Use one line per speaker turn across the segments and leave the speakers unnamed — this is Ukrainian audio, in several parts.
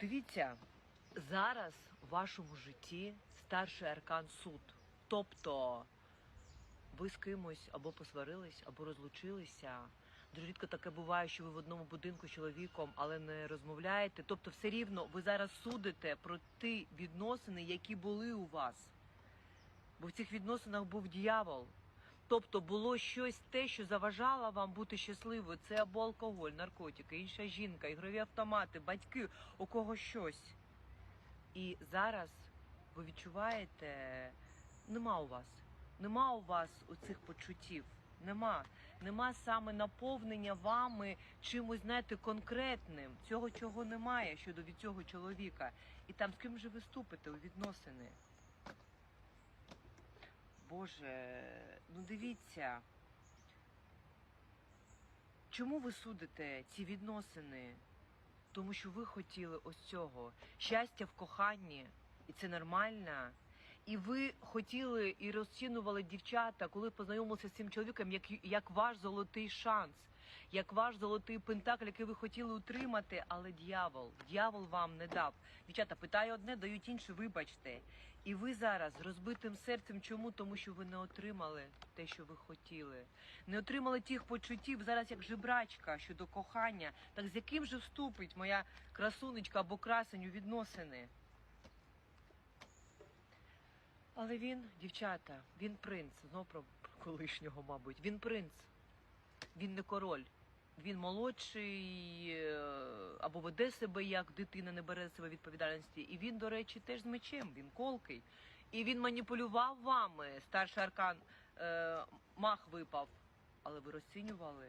Дивіться, зараз в вашому житті старший аркан суд. Тобто ви з кимось або посварились, або розлучилися. Дуже рідко таке буває, що ви в одному будинку з чоловіком, але не розмовляєте. Тобто, все рівно ви зараз судите про ті відносини, які були у вас. Бо в цих відносинах був дьявол. Тобто було щось те, що заважало вам бути щасливою. Це або алкоголь, наркотики, інша жінка, ігрові автомати, батьки, у кого щось. І зараз ви відчуваєте, нема у вас, нема у вас оцих почуттів. Нема, нема саме наповнення вами чимось, знаєте, конкретним. Цього чого немає щодо від цього чоловіка. І там з ким же ви вступите у відносини? Боже, ну дивіться. Чому ви судите ці відносини? Тому що ви хотіли ось цього щастя в коханні, і це нормально. І ви хотіли і розцінували дівчата, коли познайомилися з цим чоловіком, як, як ваш золотий шанс, як ваш золотий пентакль, який ви хотіли утримати, але дьявол, дьявол вам не дав. Дівчата, питаю одне, дають інше, вибачте. І ви зараз з розбитим серцем. Чому? Тому що ви не отримали те, що ви хотіли. Не отримали тих почуттів зараз як жебрачка щодо кохання. Так з яким же вступить моя красунечка або красень у відносини? Але він, дівчата, він принц. Знов про колишнього, мабуть. Він принц. Він не король. Він молодший е, або веде себе як дитина, не бере себе відповідальності. І він, до речі, теж з мечем, він колкий. І він маніпулював вами. Старший аркан е, мах випав. Але ви розцінювали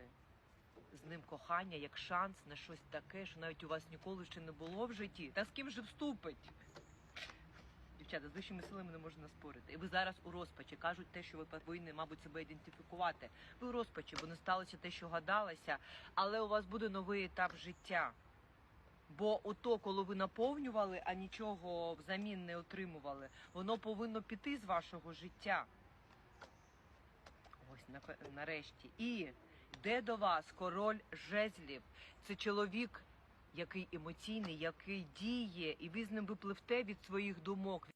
з ним кохання як шанс на щось таке, що навіть у вас ніколи ще не було в житті. Та з ким же вступить? Дівчата, з вищими силами не можна спорити. І ви зараз у розпачі кажуть те, що ви повинні, мабуть, себе ідентифікувати. Ви у розпачі, бо не сталося те, що гадалося, але у вас буде новий етап життя. Бо ото, коли ви наповнювали, а нічого взамін не отримували, воно повинно піти з вашого життя. Ось нарешті. І йде до вас король жезлів. Це чоловік, який емоційний, який діє, і ви з ним випливте від своїх думок.